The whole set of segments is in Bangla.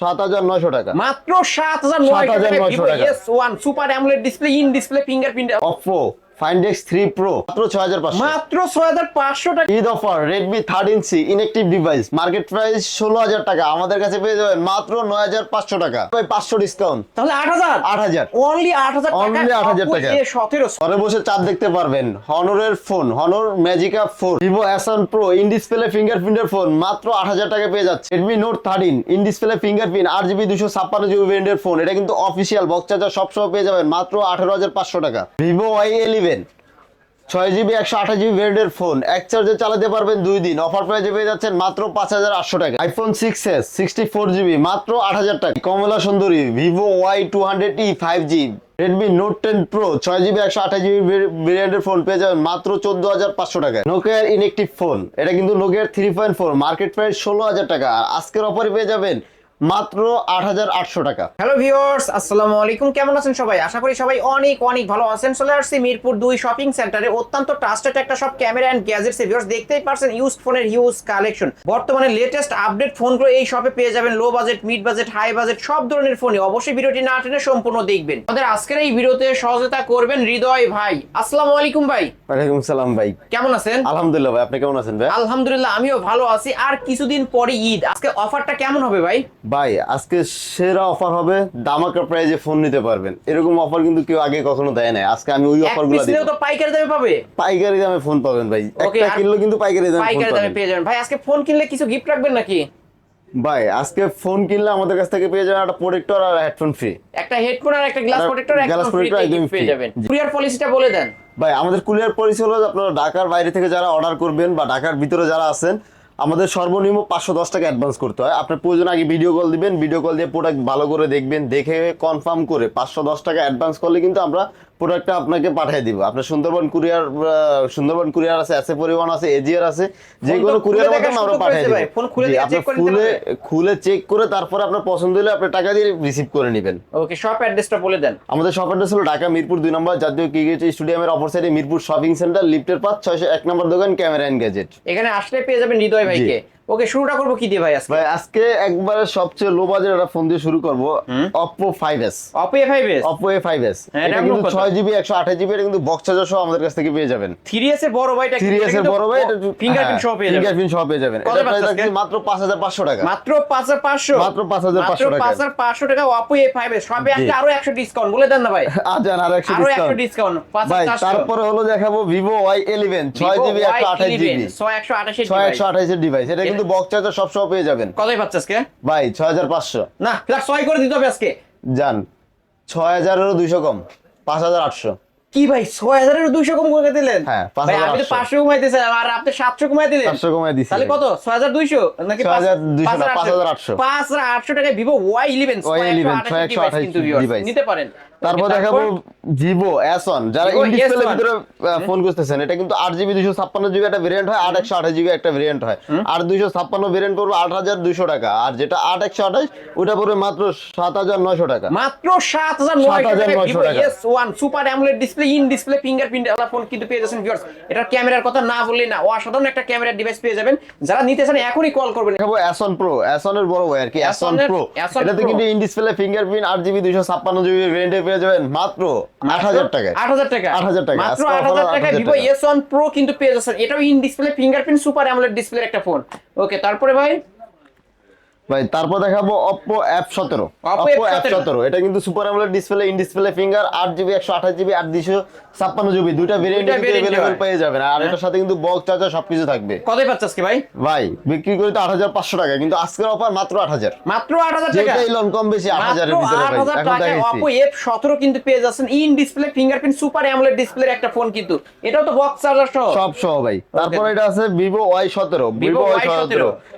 সাত হাজার নয়শো টাকা। মাত্র সাত হাজার নয়শো টাকা। 7,900 টাকা। Super AMOLED display in display fingerprint Oppo Find X 3 pro মাত্র 6500 মাত্র 6500 টাকা। Eid offer Redmi 13C inactive device market price 16000 টাকা আমাদের কাছে পেয়ে যাবেন মাত্র 9500 টাকা। ভাই 500 ডিসকাউন্ট তাহলে 8000 8000 অনলি 8000 টাকা। অনলি 8000 টাকা। 17 ঘরে বসে চাঁদ দেখতে পারবেন। Honor এর phone Honor Magic 4 Vivo S1 Pro in display ফিঙ্গারপ্রিন্টের phone মাত্র 8000 টাকা পেয়ে যাচ্ছে। Redmi Note 13 in display fingerprint phone এটা কিন্তু অফিশিয়াল বক্স চার্জার সব পেয়ে যাবেন মাত্র 18500 টাকা। Vivo নিবেন ছয় জিবি, একশো আঠাশ জিবি ভেরিয়েন্টের ফোন এক চার্জে চালাতে পারবেন দুই দিন। অফার প্রাইজে পেয়ে যাচ্ছেন মাত্র পাঁচ হাজার আটশো টাকা। IPhone six S sixty four GB, মাত্র আট হাজার টাকা। কমলা সুন্দরী Vivo Y two hundred E five G Redmi Note ten Pro ছয় জিবি, একশো আঠাশ জিবি ভেরিয়েন্টের ফোন পেয়ে যাবেন মাত্র চোদ্দ হাজার পাঁচশো টাকা নোকিয়ার ইনেকটিভ ফোন এটা কিন্তু নোকিয়ার three point four market price ষোলো হাজার টাকা। আর আজকের অফারে পেয়ে যাবেন মাত্র আট হাজার আটশো টাকা। হ্যালো ভিউয়ার্স আসসালামু আলাইকুম। কেমন আছেন সবাই? আশা করি সবাই অনেক অনেক ভালো আছেন। চলে আসছি মিরপুর দুই শপিং সেন্টারে অত্যন্ত ট্রাস্টেড একটা সব ক্যামেরা অ্যান্ড গ্যাজেটস ভিউয়ার্স দেখতেই পারছেন ইউজ ফোনের হিউজ কালেকশন বর্তমানে লেটেস্ট আপডেট ফোনগুলো এই শপে পেয়ে যাবেন। Low budget mid budget high budget সব ধরনের ফোনই অবশ্যই ভিডিওটি না টেনে সম্পূর্ণ দেখবেন। আমাদের আজকের এই ভিডিওতে সহযোগিতা করবেন হৃদয় ভাই। আসসালামু আলাইকুম ভাই। ওয়ালাইকুম সালাম ভাই। কেমন আছেন? আলহামদুলিল্লাহ ভাই আপনি কেমন আছেন ভাই? আলহামদুলিল্লাহ আমিও ভালো আছি। আর কিছুদিন পরে ঈদ। আজকে অফারটা কেমন হবে ভাই? ভাই আজকে সেরা অফার হবে দামাকা প্রাইজে ফোন নিতে পারবেন। এরকম অফার কিন্তু কেউ আগে কখনো দেয় নাই। আজকে আমি ওই এক অফারগুলো নিলেও তো পাইকারি দামে পাবে? পাইকারি দামে ফোন পাবেন ভাই। একটা কিনলেও কিন্তু পাইকারি দামে পাইকারি দামে পেয়ে যাবেন। ভাই আজকে ফোন কিনলে কিছু গিফট রাখবেন নাকি? ভাই আজকে ফোন কিনলে আমাদের কাছ থেকে পেয়ে যাবেন একটা প্রোটেক্টর আর হেডফোন ফ্রি একটা হেডফোন আর একটা গ্লাস প্রোটেক্টর ফ্রি protector একদম পেয়ে যাবেন। কুরিয়ার পলিসিটা বলে দেন। ভাই আমাদের কুরিয়ার পলিসি হলো আপনারা ঢাকার বাইরে থেকে যারা অর্ডার করবেন বা ঢাকার ভিতরে যারা আছেন আমাদের সর্বনিম্ন পাঁচশো দশ টাকা অ্যাডভান্স করতে হয়। আপনার প্রয়োজন আগে ভিডিও কল দিবেন ভিডিও কল দিয়ে প্রোডাক্ট ভালো করে দেখবেন, দেখে কনফার্ম করে পাঁচশো দশ টাকা অ্যাডভান্স করলে কিন্তু আমরা প্রোডাক্টটা আপনাকে পাঠিয়ে দিব। আপনার সুন্দরবন কুরিয়ার সুন্দরবন কুরিয়ার আছে এসে পরিবহন আছে এজিআর আছে যে কোনো কুরিয়ার মাধ্যমে আমরা পাঠিয়ে দিব। ফোন খুলে আপনি খুলে। খুলে চেক করে তারপরে আপনার পছন্দ হলে আপনি টাকা দিয়ে রিসিভ করে নেবেন। ওকে শপ অ্যাড্রেসটা বলে দেন। আমাদের শপ অ্যাড্রেস হলো ঢাকা মিরপুর দুই নম্বর জাতীয় ক্রিকেট স্টেডিয়ামের অপর সাইডে মিরপুর শপিং সেন্টার লিফটের পাঁচ ছয়শো এক নম্বর দোকান ক্যামেরা এন্ড গ্যাজেট এখানে আসলে পেয়ে যাবেন হৃদয় ভাইকে। ওকে শুরুটা করব কি দিয়ে ভাই আজকে? ভাই আজকে একবারে সবচেয়ে লো বাজেট একটা ফোন দিয়ে শুরু করব। Five S Oppo A five S হ্যাঁ, এটা এটা কিন্তু কত? ছয় জিবি একশো আঠাশ জিবি এটা কিন্তু বক্স চার্জার সহ আমাদের কাছ থেকে পেয়ে যাবেন। থ্রি এস এর বড় ভাইটা থ্রি এস এর বড় ভাই এটা হ্যাঁ, ফিঙ্গারপ্রিন্ট সহ পেয়ে যাবেন। ফিঙ্গারপ্রিন্ট সহ পেয়ে যাবেন। এটা প্রাইস মাত্র পাঁচ হাজার পাঁচশো টাকা। মাত্র পাঁচ হাজার পাঁচশো? মাত্র 5,500 টাকা। হাজার পাঁচশো টাকা অপো এ ফাইভ এস সবে জি। একটা আরও একশো ডিসকাউন্ট বলে দেন না ভাই। আজ আর একশো আরও একশো ডিসকাউন্ট ডিসকাউন্ট পাঁচ ভাই তারপরে হলো দেখাবো আঠাশ ছয় একশো আঠাশি ছয় আঠাশের ডিভাইস এটা কিন্তু বক্স চার্জার সব সহ পেয়ে যাবেন। কতই পাচ্ছে আজকে? ভাই ছয় হাজার পাঁচশো। না প্লাস ছয় করে দিতে হবে আজকে। যান ছয় হাজারেরও দুইশো কম পাঁচ হাজার আটশো। কি ভাই ছয় হাজারের দুইশো কম করে দিলেন? হ্যাঁ, পাঁচ ভাই আপনি তো আটশো। পাঁচশো কমাইতেছেন আর আপনি সাতশো কমাই দিলেন। চারশো কমায় দিছি। তাহলে কত? ছয় হাজার দুইশো? নাকি 6,200 না, 5,800 পাঁচ হাজার আটশো। টাকায় ভিভো ওয়াই ইলেভেন Y11, 628 কিন্তু device। নিতে পারেন। তারপর দেখাবো ভিভো এসন যারা ইন ডিসপ্লে S1 ভিতরে ফোন খুঁজতেছেন এটা কিন্তু আট জিবি দুশো ছাপ্পান্ন জিবি একটা ভেরিয়েন্ট হয় আট একশো আঠাশ জিবি একটা ভেরিয়েন্ট হয়। আর দুইশো ছাপ্পান্ন ভেরিয়েন্ট পড়বে আট হাজার দুইশো টাকা। আর যেটা আট একশো আঠাশ ওটা পড়বে মাত্র সাত হাজার নয়শো টাকা। মাত্র সাত হাজার নয়শো 7,900 ভিভো টাকা। S one super AMOLED display in display fingerprint আলা ফোন কিন্তু পেয়ে যাচ্ছেন ভিউয়ার্স এটা ক্যামেরার কথা না বললেই না অসাধারণ একটা ক্যামেরার ডিভাইস পেয়ে যাবেন। যারা নিতে চান এখনই কল করবেন। দেখাবো এসন প্রো এসনের বড় ভাই আর কি এসন প্রো এটাতে কিন্তু ইন ডিসপ্লে ফিঙ্গারপ্রিন্ট আট জিবি দুইশো ছাপ্পান্ন জিবি ভেরিয়েন্টে পেয়ে যাবেন মাত্র আট হাজার টাকায় টাকা 8,000 টাকা। মাত্র আট হাজার টাকা 8,000 ভিভো টাকা। এস ওয়ান প্রো কিন্তু পেয়ে যাচ্ছেন এটাও in display fingerprint super AMOLED display একটা ফোন ওকে তারপরে ভাই ভাই তারপর দেখাবো Oppo F17 Oppo Oppo F17 F17 এটা কিন্তু super AMOLED display in display finger 8GB 128GB 8256 GB দুইটা ভেরিয়েন্ট দুইটা variant अवेलेबल হয়। পেয়ে যাবেন আর এটার সাথে কিন্তু বক্স চার্জার সবকিছু থাকবে কতই পাচ্ছে আজকে ভাই ভাই বিক্রি করে তো 8500 টাকা কিন্তু আজকের অফার মাত্র 8000 মাত্র আট হাজার টাকা যেটাই লোন কম বেশি 8000 এর মাত্র ভিতরে আট ভাই হাজার এখন টাকায় দেখাইছি অপো এফ সতেরো কিন্তু পেয়ে যাচ্ছেন in display fingerprint super AMOLED ডিসপ্লের একটা ফোন কিন্তু এটাও তো বক্স চার্জার সহ সব সহ ভাই তারপর এটা আছে Vivo Y17 Vivo Y17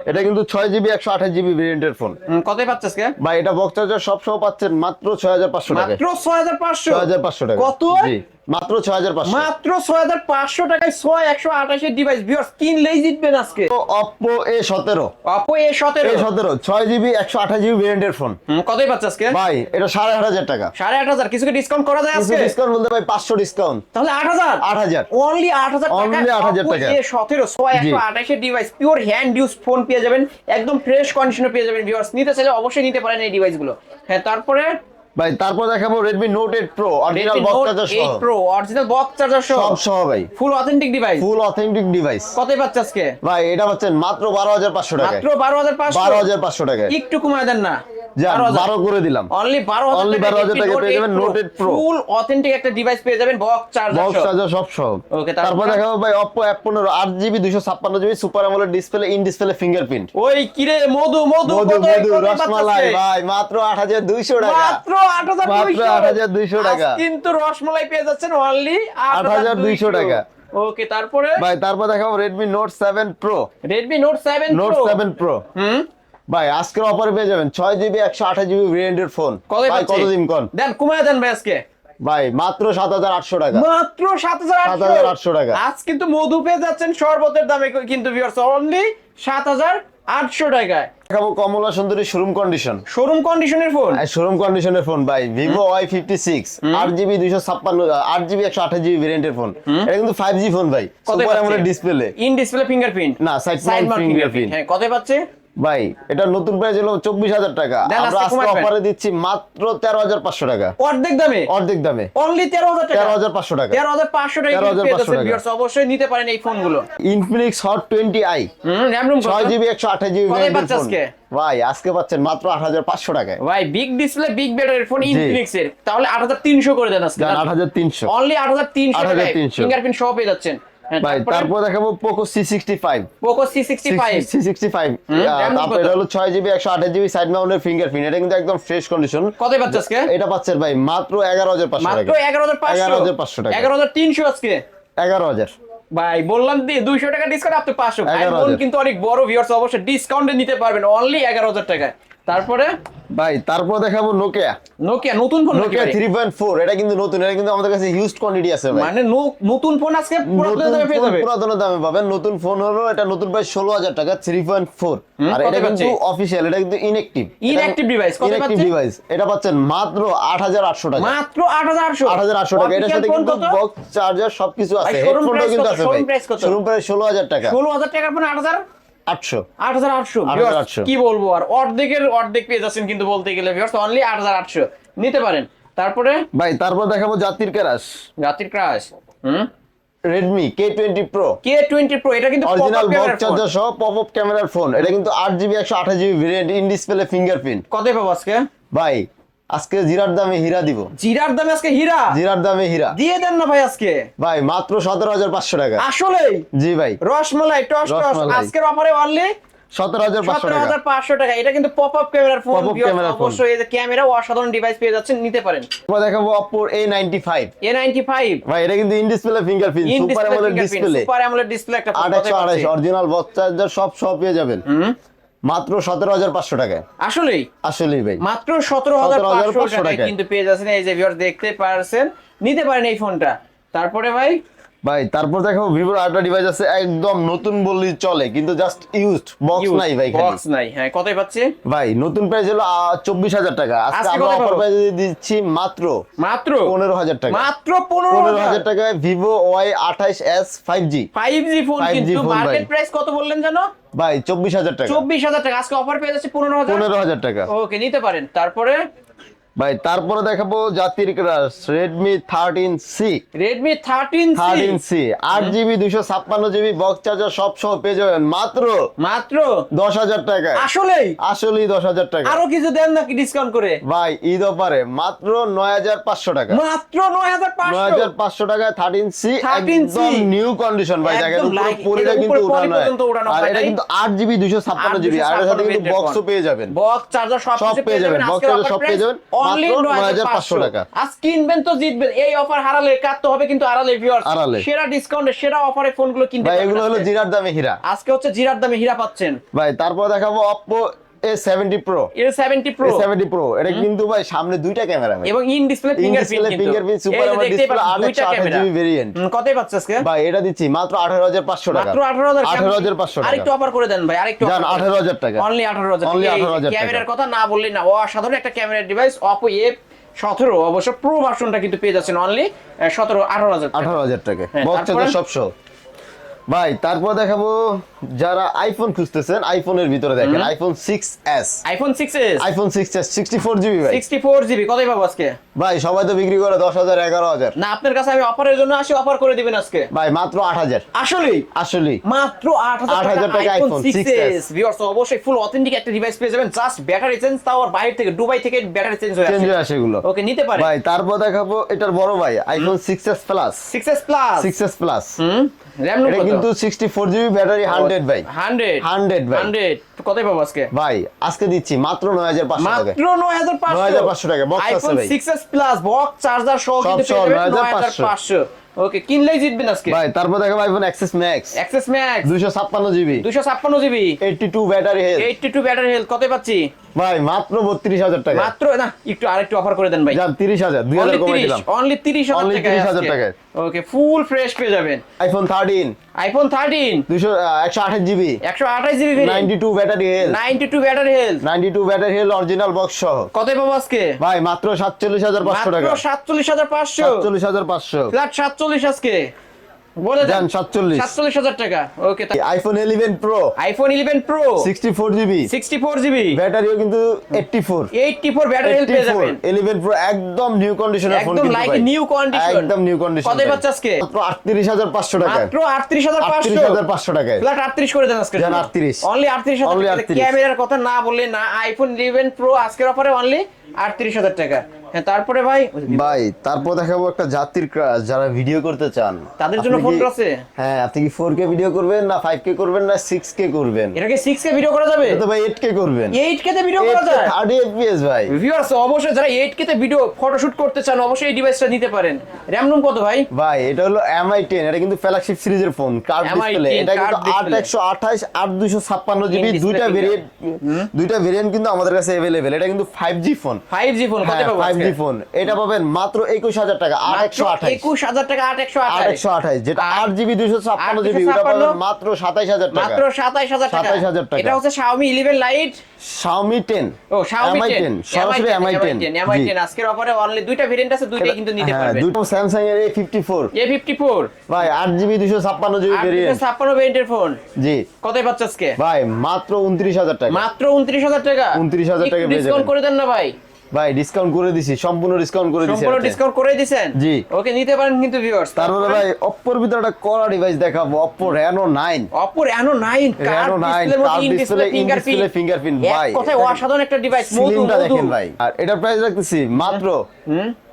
এটা কিন্তু 6GB 128GB ভেরিয়েন্টের ফোন কতই কে ভাই এটা বক্স চার্জার সব সহ পাচ্ছেন মাত্র 6500 টাকা মাত্র ছয় হাজার পাঁচশো? 6500 টাকা কত? জি। মাত্র ছয় হাজার পাঁচশো। মাত্র ছয় হাজার পাঁচশো টাকায় ছয় একশো আঠাশের ডিভাইস ভিউয়ার্স কিনলেই জিতবেন আজকে। অপ্পো এ সতেরো। অপো এ সতেরো। এ সতেরো ছয় জিবি একশো আঠাশ জিবি ভেরিয়েন্টের ফোন কতই পাচ্ছে আজকে? ভাই এটা সাড়ে আট হাজার টাকা। সাড়ে আট হাজার কিছু ডিসকাউন্ট করা যায় আজকে? ডিসকাউন্ট বলতে ভাই পাঁচশো ডিসকাউন্ট তাহলে আট হাজার? আট হাজার। অনলি আট হাজার Only 8,000 টাকা। সতেরো ছয়। একশো আঠাশের device pure hand use phone পেয়ে যাবেন একদম ফ্রেশ কন্ডিশনে পেয়ে যাবেন ভিউয়ার্স নিতে চাইলে অবশ্যই নিতে পারেন এই ডিভাইসগুলো হ্যাঁ তারপরে ভাই তারপর দেখাবো Redmi Note eight Pro original Redmi box charger সহ। 8 Pro অরিজিনাল বক্স চার্জার সহ। সব সহ ভাই। Full authentic device full authentic device কত পাচ্ছে আজকে? ভাই এটা পাচ্ছেন মাত্র বারো হাজার পাঁচশো টাকায়। মাত্র বারো হাজার পাঁচশো? বারো হাজার পাঁচশো টাকায়। একটু কমায় দেন না। যান বারো করে দিলাম। অনলি বারো Only 12,000 টাকা পেয়ে যাবেন Note 8 Pro। ফুল অথেন্টিক একটা ডিভাইস পেয়ে যাবেন বক্স চার্জার বক্স চার্জার সব সহ। তারপর? দেখাবো ভাই super display in display fingerprint ওই কিরে মধু মধু মধু মধু রসমালাই ভাই মাত্র আট হাজার দুইশো টাকা। মাত্র আট হাজার মাত্র 8,200 টাকা। কিন্তু রসমালাই পেয়ে যাচ্ছেন অনলি আট হাজার 8,200 টাকা। ওকে তারপরে? ভাই তারপর দেখাবো Redmi Note seven Pro Redmi Note seven Note seven Pro হুম? ভাই আজকের অফারে পেয়ে যাবেন ছয় জিবি একশো আঠাশ জিবি ভেরিয়েন্টের ফোন কত ভাই কত দিন কোন? দেন কমায় দেন ভাই আজকে। ভাই মাত্র সাত হাজার আটশো টাকা। মাত্র সাত হাজার 7,800 টাকা। আজ কিন্তু মধু পেয়ে যাচ্ছেন শরবতের দামে কিন্তু ভিউয়ার্স অনলি সাত হাজার আটশো টাকায়। দেখাবো কমলা সুন্দরী শোরুম কন্ডিশন শোরুম কন্ডিশনের ফোন শোরুম কন্ডিশনের ফোন ভাই। ভিভো ওয়াই ফিফটি সিক্স আট জিবি দুইশো ছাপ্পান্ন আট জিবি একশো আঠাশ জিবি ভেরিয়েন্টের ফোন এটা কিন্তু ফাইভ জি ফোন ভাই। Super display in display fingerprint না, সাইড ফিঙ্গারপ্রিন্ট হ্যাঁ কত পাচ্ছে? ভাই এটা নতুন প্রাইস হলো চব্বিশ হাজার টাকা। আমরা আজকে অফারে দিচ্ছি মাত্র তেরো হাজার পাঁচশো টাকা। অর্ধেক দামে? অর্ধেক দামে। অনলি তেরো হাজার টাকা? তেরো হাজার পাঁচশো টাকা। তেরো হাজার পাঁচশো টাকা 13,500 পেয়ে যাচ্ছেন টাকা। অবশ্যই নিতে পারেন এই ফোনগুলো ইনফিনিক্স হট টোয়েন্টি আই ছয় জিবি একশো আঠাশ জিবি? ভাই আজকে পাচ্ছেন মাত্র আট হাজার পাঁচশো টাকায়। ভাই বিগ ডিসপ্লে বিগ ব্যাটারির ফোন। ইনফিনিক্স এর তাহলে আট হাজার তিনশো করে দেন আজকে। আট হাজার তিনশো। অনলি আট হাজার তিনশো 8,300 ফিঙ্গারপ্রিন্ট সহ পেয়ে যাচ্ছেন। ভাই তারপর? দেখাবো Poco C sixty five Poco C sixty five C sixty five তারপর এটা হলো ছয় জিবি একশো আঠাশ জিবি সাইড মাউন্টের ফিঙ্গারপ্রিন্ট এটা কিন্তু একদম ফ্রেশ কন্ডিশন কত পাচ্ছে আজকে? এটা পাচ্ছেন ভাই মাত্র এগারো হাজার পাঁচশো মাত্র টাকা। এগারো হাজার পাঁচশো? টাকা। এগারো হাজার তিনশো আজকে? এগারো হাজার। ভাই বললাম দি দুইশো টাকা ডিসকাউন্ট আপনি পাঁচশো। ভাই 11,000 কিন্তু অনেক বড় ভিউয়ার্স অবশ্যই ডিসকাউন্টে নিতে পারবেন অনলি এগারো হাজার টাকায়। তারপরে? ভাই তারপর দেখাবো নোকিয়া নোকিয়া নতুন phone Nokia three point four এটা কিন্তু নতুন এটা কিন্তু আমাদের কাছে হিউজ কোয়ান্টিটি আছে ভাই। মানে নতুন ফোন আজকে পুরাতন দামে পেয়ে ফোন যাবে? পুরাতন দামে পাবেন। নতুন ফোন হলো এটা নতুন ষোলো হাজার টাকা থ্রি পয়েন্ট ফোর আর এটা কিন্তু পাচ্ছে? অফিসিয়াল এটা কিন্তু ইনএক্টিভ Inactive device, কত ইনএক্টিভ পাচ্ছে? ডিভাইস এটা পাচ্ছেন মাত্র আট হাজার আটশো টাকা। মাত্র আট হাজার আটশো। আট হাজার আটশো টাকা। এটার সাথে কিন্তু বক্স চার্জার সবকিছু আছে। হেডফোনটাও কিন্তু? আছে ভাই? শোরুম প্রাইস ষোলো হাজার টাকা। ষোলো হাজার টাকার ফোন আট হাজার? আটশো। আট হাজার আটশো। কি বলব? আর অর্ধেকের অর্ধেক পেয়ে যাচ্ছেন কিন্তু বলতে গেলে অনলি আট হাজার আটশো। নিতে পারেন। তারপরে? ভাই তারপর দেখাবো জাতির ক্রাশ জাতির ক্রাশ হুম? Redmi K twenty Pro K twenty Pro এটা কিন্তু অরিজিনাল phone। চার্জার সহ পপ আপ ক্যামেরার ফোন এটা কিন্তু আট জিবি একশো আঠাশ GB variant in display fingerprint কতই পাবো আজকে? ভাই আজকে জিরার দামে হীরা দিব। জিরার দামে আজকে হীরা? জিরার দামে হীরা। দিয়ে দেন না ভাই আজকে? ভাই মাত্র সতেরো হাজার পাঁচশো টাকা। আসলেই? জি ভাই। Rasmalai toss toss. আজকের অফারে অনলি সতেরো হাজার পাঁচশো টাকা। এটা কিন্তু পপ আপ ক্যামেরার ফোন Pop-up অবশ্যই ক্যামেরা অসাধারণ ডিভাইস পেয়ে যাচ্ছেন নিতে পারেন। এবার দেখাবো অপোর A ninety five A ninety five ভাই এটা কিন্তু in display fingerprint in super AMOLED display super AMOLED display একটা আট একশো অরিজিনাল বক্স চার্জার সব সব পেয়ে যাবেন। মাত্র সতেরো হাজার পাঁচশো টাকায়। আসলেই? আসলেই ভাই। মাত্র সতেরো হাজার 17,500 পাঁচশো টাকায়। কিন্তু পেয়ে যাচ্ছেন এই যে ভিউয়ার দেখতে পারছেন। নিতে পারেন এই ফোনটা তারপরে ভাই ভাই তারপর দেখো ভিভোর আরেকটা ডিভাইস আছে একদম নতুন বললেই চলে কিন্তু জাস্ট ইউজড বক্স নাই ভাই বক্স নাই। হ্যাঁ কতই পাচ্ছি? ভাই নতুন প্রাইস হলো চব্বিশ হাজার টাকা। আজকে আমরা অফার? প্রাইস দিচ্ছি মাত্র মাত্র? পনেরো হাজার টাকা। মাত্র পনেরো পনেরো হাজার হাজার টাকায় ভিভো ওয়াই আঠাইশ S five G five G phone 5G কিন্তু মার্কেট প্রাইস কত বললেন জানো? ভাই চব্বিশ হাজার টাকা। চব্বিশ হাজার টাকা। আজকে অফার পেয়ে যাচ্ছে পনেরো হাজার। পনেরো হাজার টাকা। ওকে নিতে পারেন। তারপরে? ভাই তারপরে দেখাবো জাতির crush Redmi thirteen C Redmi thirteen thirteen C আট জিবি দুশো ছাপ্পান্ন জিবি বক্স চার্জার সব সহ পেয়ে যাবেন। মাত্র মাত্র দশ হাজার টাকায়। আসলেই? আসলেই দশ হাজার টাকা আরও কিছু দেন নাকি ডিসকাউন্ট করে? ভাই ঈদ অফারে মাত্র নয় হাজার পাঁচশো টাকা। মাত্র নয় হাজার নয় পাঁচশো হাজার পাঁচশো টাকায় থার্টিন সি একদম নিউ কন্ডিশন ভাই। দেখেন পরিটা কিন্তু উঠানো। আর এটা কিন্তু আট জিবি দুশো ছাপ্পান্ন জিবি আর এর সাথে কিন্তু বক্সও পেয়ে যাবেন। বক্স চার্জার সব পেয়ে যাবেন, বক্স চার্জার সব পেয়ে যাবেন, অনলি টাকা। আজ কিনবেন তো জিতবেন। এই অফার হারালে হবে কিন্তু এগুলো জিরার দামে হীরা। আজকে হচ্ছে জিরার দামে পাচ্ছেন। ভাই তারপর দেখাবো অপ্পো করে দেন ভাই আরেকটু টাকা। অনলি 18000 অনলি 18000 ক্যামেরার কথা না না। একটা ক্যামেরা ডিভাইস সতেরো। অবশ্য প্রো ভার্সনটা কিন্তু পেয়ে যাচ্ছেন অনলি সতেরো আঠারো হাজার আঠারো হাজার টাকা। সবসময় ভাই তারপর দেখাবো যারা আইফোন খুঁজতেছেন আইফোনের ভিতরে দেখেন iPhone six S iPhone six S iPhone six S sixty four GB ভাই। সিক্সটি ফোর জিবি কতই পাবো আজকে? ভাই সবাই তো বিক্রি করে দশ হাজার এগারো হাজার। না আপনার কাছে আমি অফারের জন্য আসি অফার করে দিবেন আজকে। ভাই মাত্র আট হাজার। আসলেই? আসলে মাত্র 8,000 টাকা আইফোন 6s এস ভিউয়ার্স অবশ্যই ফুল অথেন্টিক একটা ডিভাইস পেয়ে যাবেন জাস্ট ব্যাটারি চেঞ্জ তাও আর বাইরে থেকে দুবাই থেকে ব্যাটারি চেঞ্জ হয়ে চেঞ্জ হয়ে আসে এগুলো। ওকে নিতে পারে ভাই তারপর দেখাবো এটার বড় ভাই iPhone six S plus six S plus six S plus হুম। র্যাম কিন্তু sixty four GB battery hundred ভাই। হান্ড্রেড 100 ভাই। হান্ড্রেড কতই পাবো আজকে? ভাই আজকে দিচ্ছি মাত্র নয় হাজার পাঁচশো টাকা। মাত্র নয় হাজার পাঁচশো 9,500 টাকা, বক্স আছে ভাই। IPhone 6s plus box charger সহ সব কিন্তু সহ পেয়ে যাবেন 9,500 পাঁচশো। ওকে কিনলেই জিতবেন আজকে। ভাই তারপর দেখাবো iPhone XS Max XS Max দুইশো ছাপ্পান্ন জিবি দুশো ছাপ্পান্ন GB eighty two battery health eighty two battery health কতই পাচ্ছি? ভাই মাত্র বত্রিশ হাজার টাকা। মাত্র না একটু আরেকটু অফার করে দেন ভাই। যান তিরিশ হাজার দুই অনলি হাজার কমে দিলাম। অনলি তিরিশ Only হাজার 30,000 টাকা ওকে ফুল ফ্রেশ পেয়ে যাবেন। আইফোন থার্টিন আইফোন থার্টিন দুইশো একশো আঠাশ জিবি একশো আঠাশ GB ninety two battery health ninety two battery health ninety two battery health original box সহ। কতই পাবো আজকে? ভাই মাত্র সাতচল্লিশ হাজার পাঁচশো মাত্র টাকা। সাতচল্লিশ হাজার পাঁচশো। সাতচল্লিশ আজকে। বলে দেন। টাকা। Okay iPhone eleven Pro iPhone eleven Pro sixty four GB sixty four GB ব্যাটারিও কিন্তু eighty four eighty four battery health পেয়ে যাবেন। ইলেভেন প্রো একদম নিউ কন্ডিশনের ফোন একদম নিউ কন্ডিশন কতই পাচ্ছে আজকে? মাত্র আটত্রিশ হাজার পাঁচশো টাকা মাত্র আটত্রিশ হাজার আটত্রিশ পাঁচশো হাজার পাঁচশো টাকায়। ফ্ল্যাট আটত্রিশ করে দেন আজকে। যান 38 অনলি আটত্রিশ Only হাজার 38 ক্যামেরার কথা না বললে না আইফোন ইলেভেন প্রো আজকের অফারে অনলি আটত্রিশ হাজার টাকা। হ্যাঁ তারপরে ভাই ভাই তারপর দেখাবো একটা জাতির ক্রাশ যারা ভিডিও করতে চান। তাদের জন্য ফোন আছে? হ্যাঁ আপনি কি ফোর কে ভিডিও করবেন না ফাইভ কে করবেন না সিক্স কে করবেন? এটাকে সিক্স কে ভিডিও করা যাবে? তো ভাই এইট কে করবেন। এইট কে তে ভিডিও করা যায়? থার্টি এফপিএস ভাই। ভিউয়ার্স অবশ্যই যারা এইট কে তে ভিডিও ফটোশুট করতে চান অবশ্যই এই ডিভাইসটা নিতে পারেন। র্যাম রুম কত ভাই? ভাই এটা হলো এমআই টেন এটা কিন্তু ফ্ল্যাগশিপ সিরিজের ফোন কার্ড ডিসপ্লে এটা কিন্তু curved আট display। একশো আঠাশ আট দুইশো ছাপ্পান্ন জিবি দুইটা। ভেরিয়েন্ট দুইটা ভেরিয়েন্ট কিন্তু আমাদের কাছে অ্যাভেলেবেল এটা কিন্তু five G phone five G phone কত পাবো? ফাইভ ফোন এটা পাবেন মাত্র একুশ হাজার টাকা আট একশো আঠাশ। একুশ হাজার টাকা আট একশো আট আঠাশ একশো আঠাশ যেটা আট জিবি দুইশো ছাপ্পান্ন জিবি ওটা পাবেন মাত্র সাতাইশ হাজার টাকা। মাত্র সাতাইশ হাজার টাকা। 27,000 টাকা। এটা হচ্ছে Xiaomi 11 লাইট Xiaomi 10 ও Xiaomi MI 10 সরাসরি MI 10 MI জি। 10 আজকের অফারে অনলি দুইটা ভেরিয়েন্ট আছে দুইটাই কিন্তু নিতে হ্যাঁ, পারবেন। দুটো স্যামসাং এর এ ফিফটি ফোর A54 ভাই আট জিবি দুশো ছাপ্পান্ন জিবি আর ভেরিয়েন্ট ছাপ্পান্ন ভেরিয়েন্টের ফোন জি। কতই পাচ্ছে আজকে? ভাই মাত্র উনত্রিশ হাজার টাকা। মাত্র উনত্রিশ হাজার টাকা। 29,000 টাকা ডিসকাউন্ট করে দেন না ভাই। ভাই ডিসকাউন্ট করে দিছি সম্পূর্ণ ডিসকাউন্ট করে দিছি সম্পূর্ণ ডিসকাউন্ট করে দিছেন? জি। ওকে নিতে পারেন কিন্তু ভিউয়ার্স তারপরে ভাই অপর ভিতরে একটা কড়া ডিভাইস দেখাবো Oppo Reno nine Oppo Reno 9 card 9, display fingerprint ভাই। কথায় অসাধারণ একটা ডিভাইস মধু দেখেন ভাই। আর এটা প্রাইস রাখতেছি মাত্র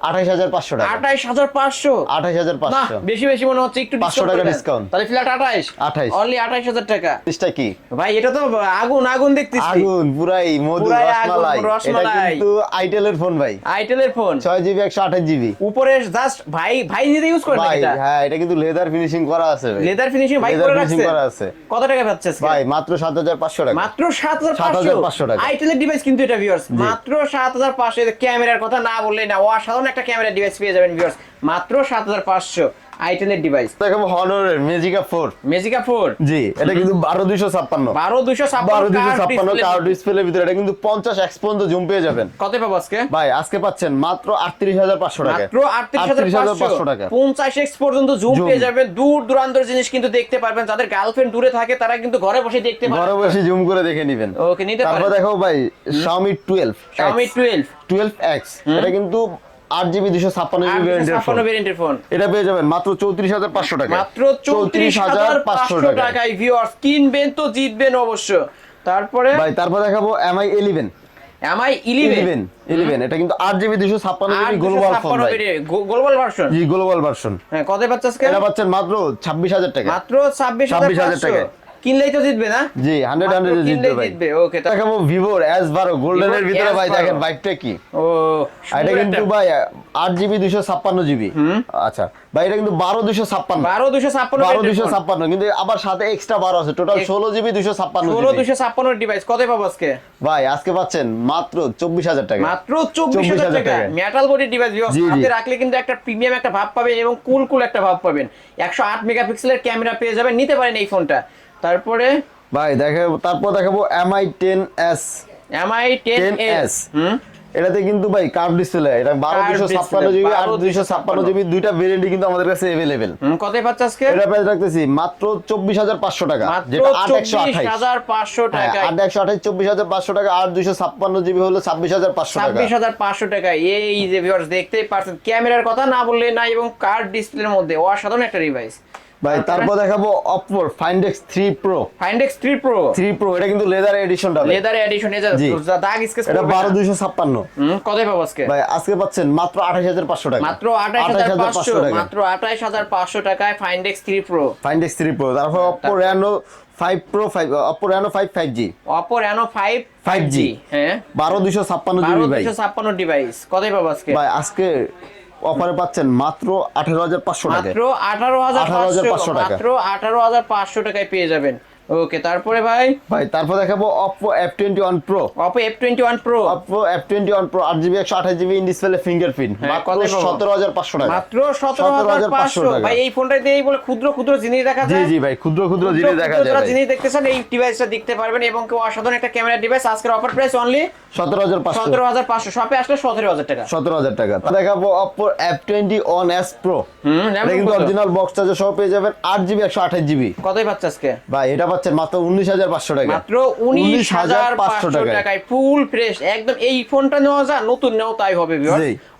আঠাইশ হাজার পাঁচশো টাকা। আঠাইশ হাজার পাঁচশো? আঠাইশ হাজার পাঁচশো। বেশি বেশি মনে হচ্ছে একটু 500 টাকা discount। তাহলে ফ্ল্যাট আঠাইশ। 28 অনলি আঠাইশ হাজার টাকা। জিনিসটা কি? ভাই এটা তো আগুন আগুন দেখতেছি। আগুন পুরাই মধু রসমালাই। এটা। কিন্তু আইটেলের ফোন ভাই। আইটেলের ফোন ছয় জিবি একশো আঠাশ জিবি উপরে জাস্ট ভাই ভাই নিজে ইউজ করে ভাই হ্যাঁ এটা কিন্তু লেদার ফিনিশিং করা আছে ভাই। লেদার ফিনিশিং ভাই করে রাখছে? করা আছে। কত টাকা পাচ্ছে ভাই মাত্র সাত হাজার পাঁচশো টাকা। মাত্র সাত হাজার 7,500 টাকা। আইটেলের ডিভাইস কিন্তু এটা ভিউয়ার্স মাত্র সাত হাজার পাঁচশো। ক্যামেরার কথা না বললেই না অসাধারণ একটা ক্যামেরা ডিভাইস পেয়ে যাবেন ভিউয়ার্স মাত্র সাত হাজার পাঁচশো আইটেলের ডিভাইস দেখাবো হনরের মেজিকা ফোর মেজিকা ফোর জি এটা কিন্তু বারো দুইশো ছাপ্পান্ন। বারো দুশো বারো দুইশো ছাপ্পান্ন ছাপ্পান্ন কার ডিসপ্লের ভিতরে এটা কিন্তু পঞ্চাশ এক্স পর্যন্ত জুম পেয়ে যাবেন। কত পাবো আজকে? ভাই আজকে পাচ্ছেন মাত্র আটত্রিশ হাজার পাঁচশো টাকা। মাত্র আটত্রিশ হাজার পাঁচশো। টাকা। পঞ্চাশ এক্স পর্যন্ত জুম পেয়ে যাবেন। দূর দূরান্তর জিনিস কিন্তু দেখতে পারবেন। যাদের গার্লফ্রেন্ড দূরে থাকে তারা কিন্তু ঘরে বসে দেখতে ঘরে বসে জুম করে দেখে নিবেন। ওকে নিতে পারবেন তারপর দেখো ভাই Xiaomi 12 Xiaomi 12 টুয়েলভ এক্স এটা কিন্তু আট জিবি দুশো ছাপ্পান্ন ভেরিয়েন্টের ফোন এটা পেয়ে যাবেন মাত্র চৌত্রিশ হাজার পাঁচশো টাকা মাত্র চৌত্রিশ হাজার পাঁচশো টাকায়। ভিউয়ার্স কিনবেন তো জিতবেন অবশ্য। তারপরে ভাই তারপর দেখাবো Mi eleven Mi eleven eleven এটা কিন্তু আট জিবি দুশো ছাপ্পান্ন GB global phone global version জি গ্লোবাল ভার্সন হ্যাঁ কত পাচ্ছে আজকে এটা পাচ্ছেন মাত্র ছাব্বিশ হাজার টাকা মাত্র ছাব্বিশ 26,000 হাজার টাকা। কিনলেই তো জিতবে না? জি হান্ড্রেড মাত্র হান্ড্রেড জিতবে ভাই। জিতবে ওকে দেখাবো ভিভোর এস বারো গোল্ডেনের Vivo ভিতরে ভাই দেখেন বাইকটা কি? ও এটা কিন্তু ভাই আচ্ছা ভাই এটা কিন্তু বারো দুশো ছাপ্পান্ন। বারো দুশো ছাপ্পান্ন বারো দুশো ছাপ্পান্ন কিন্তু আবার সাথে এক্সট্রা বারো আছে। টোটাল ষোলো জিবি দুশো ছাপ্পান্ন ষোলো জিবি দুশো ছাপ্পান্ন ডিভাইস কত পাবো আজকে? ভাই আজকে পাচ্ছেন মাত্র চব্বিশ হাজার টাকা। মাত্র চব্বিশ হাজার 24,000 টাকা। Metal body device. হাতে রাখলে কিন্তু একটা প্রিমিয়াম একটা ভাব পাবেন এবং কুল কুল একটা ভাব পাবেন। একশো আট মেগাপিক্সেলের ক্যামেরা পেয়ে যাবেন নিতে পারেন এই ফোনটা তারপরে? ভাই দেখে তারপর দেখাবো Mi ten S Mi ten 10s S এটাতে কিন্তু ভাই কার্ভ ডিসপ্লে এটা বারো দুশো ছাপ্পান্ন জিবি আর 12 দুইশো ছাপ্পান্ন। জিবি দুইটা ভেরিয়েন্টই কিন্তু আমাদের কাছে এভেলেবেল কতই পাচ্ছে আজকে? এটা প্রাইস রাখতেছি মাত্র চব্বিশ হাজার পাঁচশো টাকা যেটা আট একশো হাজার পাঁচশো হ্যাঁ, আট একশো আঠাইশ চব্বিশ হাজার পাঁচশো টাকা আর দুইশো ছাপ্পান্ন জিবি হলো ছাব্বিশ হাজার পাঁচশো টাকা। ছাব্বিশ হাজার পাঁচশো টাকা এই যে ভিউয়ার্স দেখতেই পারছেন। ক্যামেরার কথা না বললে না এবং কার্ড ডিসপ্লের মধ্যে। অসাধারণ একটা ডিভাইস ভাই তারপর দেখাবো অপোর Find X three Pro Find X three Pro three Pro এটা কিন্তু লেদার এডিশনটা লেদার এডিশন এ জি। দাগ স্কেচ এটা বারো দুইশো ছাপ্পান্ন। হুম কতই পাবো আজকে? ভাই আজকে পাচ্ছেন মাত্র আঠাশ হাজার পাঁচশো টাকা। মাত্র আঠাশ হাজার পাঁচশো টাকা। মাত্র আঠাশ হাজার পাঁচশো টাকায় Find X three Pro Find X three Pro তারপর Reno five Pro five Oppo Reno five five G Oppo Reno five five 5G G হ্যাঁ। বারো দুইশো ছাপ্পান্ন বারো জিবি ভাই দুশো ছাপ্পান্ন ডিভাইস কতই পাবো আজকে? ভাই আজকে অফারে পাচ্ছেন মাত্র আঠারো হাজার পাঁচশো টাকা মাত্র আঠারো হাজার 18,500 পাঁচশো টাকা। মাত্র আঠারো হাজার পাঁচশো টাকায় পেয়ে যাবেন ওকে তারপরে ভাই? ভাই তারপর দেখাবো Pro Oppo F twenty one Pro আট জিবি একশো আঠাশ জিবি ইন ডিসপ্লে ফিঙ্গারপ্রিন্ট মাত্র কতই পাবো? সতেরো হাজার পাঁচশো টাকা। মাত্র সতেরো হাজার পাঁচশো টাকা। ভাই এই ফোনটা দিয়েই বলে ক্ষুদ্র ক্ষুদ্র জিনিস দেখা যায়। জি ভাই ক্ষুদ্র ক্ষুদ্র ক্ষুদ্র জিনিস দেখা যায় ভাই। জিনিস দেখতেছেন এই ডিভাইসটা দেখতে পারবেন এবং কেউ অসাধারণ একটা ক্যামেরা ডিভাইস আজকের অফার প্রাইস অনলি সতেরো হাজার পাঁচশো। সতেরো হাজার পাঁচশো। শপে আসলে সতেরো হাজার টাকা। সতেরো হাজার টাকা। তা দেখাবো টোয়েন্টি ওয়ান এস প্রো হুম, এটা কিন্তু? অরিজিনাল বক্স চার্জার সহ পেয়ে যাবেন আট জিবি একশো আঠাশ জিবি। কতই পাচ্ছে আজকে? ভাই এটা পাচ্ছেন মাত্র উনিশ হাজার পাঁচশো টাকা। মাত্র উনিশ হাজার পাঁচশো টাকায়। ফুল ফ্রেশ একদম এই ফোনটা নেওয়া যা নতুন নেও তাই হবে।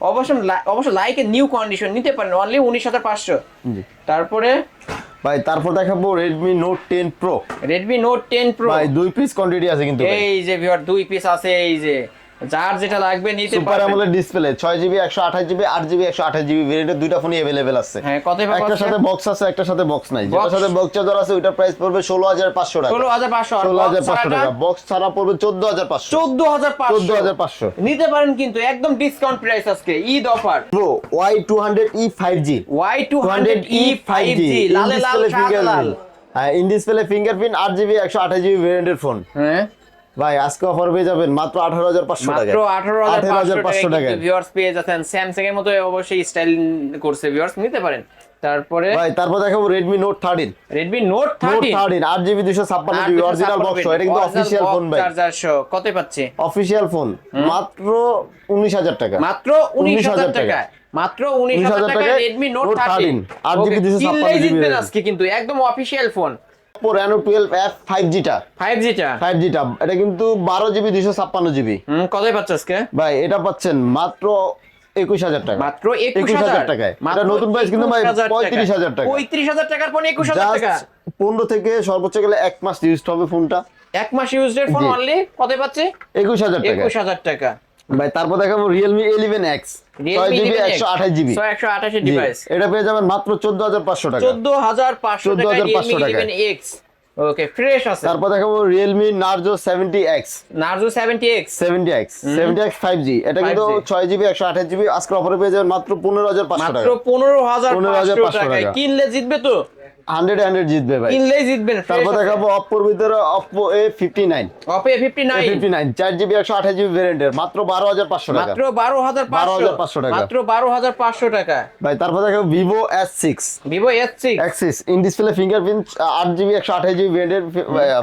অবশ্য লাইক অবশ্য লাইকে নিউ কন্ডিশন নিতে পারেন অনলি উনিশ হাজার পাঁচশো। তারপরে? ভাই তারপর দেখাবো note ten pro Redmi note ten pro ভাই দুই পিস কোয়ান্টিটি আছে কিন্তু এই যে ভিউয়ার দুই পিস আছে এই যে। যার যেটা লাগবে নিতে সুপার পারবেন। অ্যামোলেড ডিসপ্লে ছয় জিবি একশো আঠাশ জিবি আট জিবি একশো আঠাশ জিবি ভেরিয়েন্টের দুইটা ফোনই অ্যাভেলেবেল আছে। হ্যাঁ কত পাবো একটার সাথে বক্স আছে একটার সাথে বক্স নাই। যেটার সাথে বক্স চার্জার আছে ওইটার প্রাইস পড়বে ষোলো হাজার পাঁচশো টাকা। ষোলো হাজার পাঁচশো। ষোলো হাজার পাঁচশো টাকা। বক্স ছাড়া পড়বে চোদ্দ হাজার পাঁচশো। চোদ্দ হাজার চোদ্দ পাঁচশো হাজার পাঁচশো। নিতে পারেন কিন্তু একদম ডিসকাউন্ট প্রাইস আজকে। Eid offer pro Y two hundred E five G Y two hundred E five G লালে লাল লাল হ্যাঁ ইন ডিসপ্লে ফিঙ্গারপ্রিন্ট আট জিবি একশো আঠাশ জিবি ভেরিয়েন্টের ফোন হ্যাঁ। ভাই আজকে অফার পেয়ে যাবেন মাত্র আঠারো হাজার পাঁচশো টাকা। মাত্র আঠারো হাজার পাঁচশো টাকা টাকা। ভিউয়ার্স পেয়ে যাচ্ছেন। স্যামসাং এর মতো অবশ্যই স্টাইল করছে ভিউয়ার্স নিতে পারেন। তারপরে ভাই তারপর দেখাবো Redmi note note thirty thirteen আট জিবি দুশো ছাপ্পান্ন জিবি অরিজিনাল বক্স এটা কিন্তু অফিসিয়াল ফোন ভাই। চার্জার সহ কত পাচ্ছে? অফিসিয়াল ফোন মাত্র উনিশ হাজার টাকা। মাত্র উনিশ হাজার টাকা। মাত্র উনিশ হাজার 19,000 টাকা নোট Note 13, আট GB 256 জিতবেন RAM আজকে কিন্তু একদম official phone Oppo Reno 12 F 5G টা। ফাইভ জিটা 5G টা। এটা কিন্তু বারো জিবি দুশো ছাপ্পান্ন জিবি হুম কতই পাচ্ছে আজকে? ভাই এটা পাচ্ছেন মাত্র একুশ হাজার টাকা। মাত্র একুশ হাজার টাকায়। এটা নতুন price কিন্তু ভাই 35,000 টাকা। পঁয়ত্রিশ হাজার টাকার ফোন একুশ হাজার টাকা। পনেরো থেকে সর্বোচ্চ গেলে এক মাস ইউজ হবে ফোনটা এক মাস ইউজড ফোন। অনলি কত পাচ্ছে? একুশ হাজার টাকা একুশ হাজার টাকা। ভাই তারপর দেখাবো রিয়েলমি ইলেভেন এক্স ছয় জিবি একশো আঠাশ জিবি একশো আঠাশি ডিভাইস এটা পেয়ে যাবেন মাত্র চোদ্দ হাজার পাঁচশো টাকা। চোদ্দ হাজার পাঁচশো টাকা 14,500 রিয়েলমি টাকা। ইলেভেন এক্স ওকে ফ্রেশ আছে। তারপর দেখাবো Realme Narzo 70X Narzo 70X 70X 70X 5G এটা কিন্তু 6GB 128GB আজকে অফারে পেয়ে যাবেন মাত্র 15500 টাকা। মাত্র 15500 কিনলে জিতবে তো? 100 100 জিতবে ভাই। জিতবেন তারপর দেখাবো Oppo ভিতরে Oppo A59 Oppo A59 A59 4GB 128GB ভেরিয়েন্টের মাত্র 12500 টাকা। মাত্র 12500 টাকা। মাত্র 12500 টাকা। ভাই তারপর দেখাবো Vivo S6 Vivo S6 Axis in display fingerprint 8GB 128GB ব্র্যান্ডের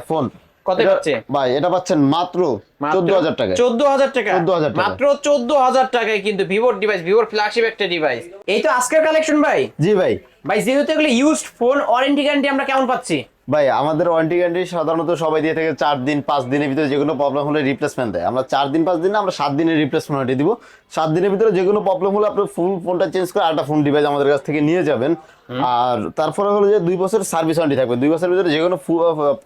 ফোন। কত পাচ্ছে? ভাই এটা পাচ্ছেন মাত্র 14000 টাকা 14000 টাকা? 14000 টাকা মাত্র 14000 টাকায় কিন্তু ভিভোর ডিভাইস ভিভোর ফ্ল্যাগশিপ একটা ডিভাইস এই তো আজকের কালেকশন ভাই। জি ভাই। ভাই যেহেতু এগুলো ইউজড ফোন ওয়ারেন্টি গ্যারান্টি আমরা কেমন পাচ্ছি? ভাই আমাদের ওয়ান্টি গ্যারান্টি সাধারণত সবাই দিয়ে থাকে চার দিন পাঁচ দিনের ভিতরে যে কোনো প্রবলেম হলে রিপ্লেসমেন্ট দেয়। আমরা চার দিন পাঁচ দিন আমরা সাত দিনের রিপ্লেসমেন্ট ওয়ারেন্টি দিব। সাত দিনের ভিতরে যে কোনো প্রবলেম হলে আপনি ফুল ফোনটা চেঞ্জ করে আরেকটা ফোন ডিভাইস আমাদের কাছ থেকে নিয়ে যাবেন। আর তারপরে হলো যে দুই বছর সার্ভিস ওয়ারেন্টি থাকবে। দুই বছরের ভিতরে যে কোনো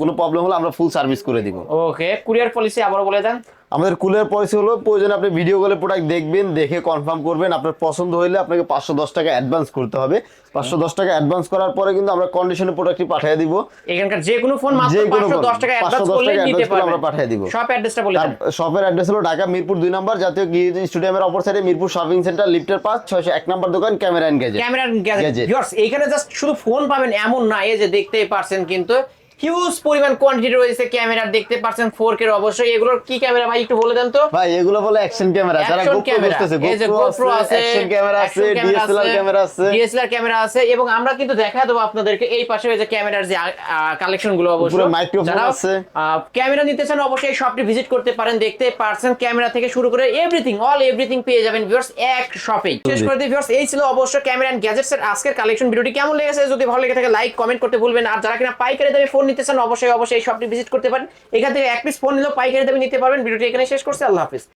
কোনো প্রবলেম হলে আমরা ফুল সার্ভিস করে দিব। ওকে কুরিয়ার পলিসি আবার বলে দেন। আমাদের কুলের পলিসি হলো প্রয়োজন আপনি ভিডিও কলে প্রোডাক্ট দেখবেন দেখে কনফার্ম করবেন আপনার পছন্দ হলে আপনাকে পাঁচশো দশ টাকা অ্যাডভান্স করতে হবে। পাঁচশো দশ টাকা অ্যাডভান্স করার পরে কিন্তু আমরা কন্ডিশনে প্রোডাক্টটি পাঠিয়ে দিব। এখানকার যে কোনো ফোন যে কোনো দশ টাকা অ্যাডভান্স 510 করলে আমরা পাঠিয়ে দিব। শপ অ্যাড্রেসটা বলে শপের অ্যাড্রেস হলো ঢাকা মিরপুর দুই নম্বর জাতীয় গিরিজি স্টেডিয়ামের অপর সাইডে মিরপুর শপিং সেন্টার লিফটের পাঁচ ছয়শো এক নম্বর দোকান camera and gadget camera gadget এইখানে জাস্ট শুধু ফোন পাবেন এমন না এই যে দেখতেই পারছেন কিন্তু হিউজ পরিমাণ কোয়ান্টিটি রয়েছে ক্যামেরার দেখতে পারছেন ফোর কে অবশ্যই। এগুলোর কি ক্যামেরা ভাই একটু বলে দেন তো। ভাই এগুলো বলে অ্যাকশন ক্যামেরা যারা গোপ্রো যে গোপ্রো GoPro আছে অ্যাকশন ক্যামেরা আছে ডিএসএলআর ক্যামেরা আছে DSLR ক্যামেরা আছে এবং আমরা কিন্তু দেখা দেবো আপনাদেরকে এই পাশে এই যে ক্যামেরার যে কালেকশনগুলো অবশ্যই microphone যারা, আছে। ক্যামেরা নিতে চান অবশ্যই শপটি ভিজিট করতে পারেন দেখতে পারছেন ক্যামেরা থেকে শুরু করে এভরিথিং অল এভরিথিং পেয়ে যাবেন ভিউয়ার্স এক শপেই শেষ করে দিই ভিউয়ার্স এই ছিল অবশ্যই ক্যামেরা এন্ড গ্যাজেটস এর আজকের কালেকশন ভিডিওটি কেমন লেগেছে? যদি ভালো লেগে থাকে লাইক কমেন্ট করতে ভুলবেন আর যারা কিনা পাইকারি দামে ফোন নিতে চান অবশ্যই অবশ্যই এই শপটি ভিজিট করতে পারেন। এখান থেকে এক পিস ফোন নিলেও পাইকারি দামে নিতে পারবেন। ভিডিওটি এখানে শেষ করছে। আল্লাহ হাফিজ।